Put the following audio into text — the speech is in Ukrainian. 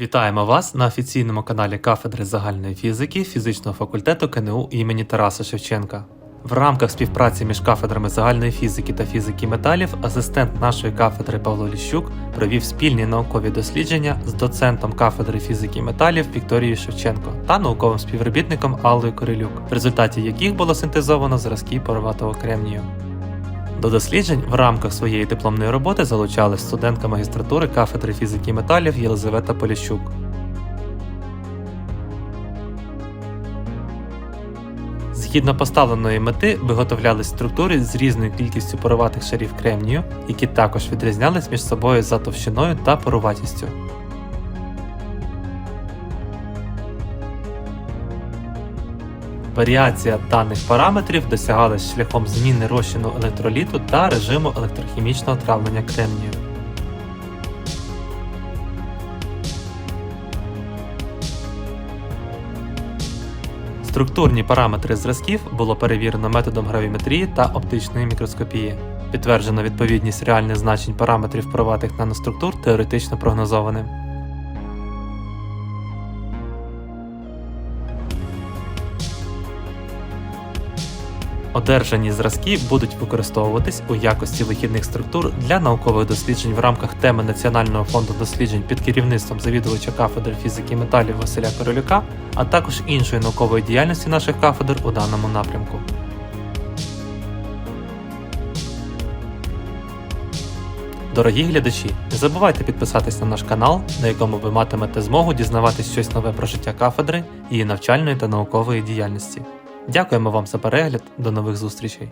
Вітаємо вас на офіційному каналі кафедри загальної фізики фізичного факультету КНУ імені Тараса Шевченка. В рамках співпраці між кафедрами загальної фізики та фізики металів асистент нашої кафедри Павло Ліщук провів спільні наукові дослідження з доцентом кафедри фізики металів Вікторією Шевченко та науковим співробітником Аллою Корилюк, в результаті яких було синтезовано зразки пороватого кремнію. До досліджень в рамках своєї дипломної роботи залучалась студентка магістратури кафедри фізики металів Єлизавета Поліщук. Згідно поставленої мети виготовлялись структури з різною кількістю пороватих шарів кремнію, які також відрізнялись між собою за товщиною та пороватістю. Варіація даних параметрів досягалась шляхом зміни розчину електроліту та режиму електрохімічного травлення кремнію. Структурні параметри зразків було перевірено методом гравіметрії та оптичної мікроскопії. Підтверджено відповідність реальних значень параметрів пороватих наноструктур теоретично прогнозованим. Одержані зразки будуть використовуватись у якості вихідних структур для наукових досліджень в рамках теми Національного фонду досліджень під керівництвом завідувача кафедри фізики металів Василя Королюка, а також іншої наукової діяльності наших кафедр у даному напрямку. Дорогі глядачі, не забувайте підписатись на наш канал, на якому ви матимете змогу дізнаватись щось нове про життя кафедри, її навчальної та наукової діяльності. Дякуємо вам за перегляд, до нових зустрічей!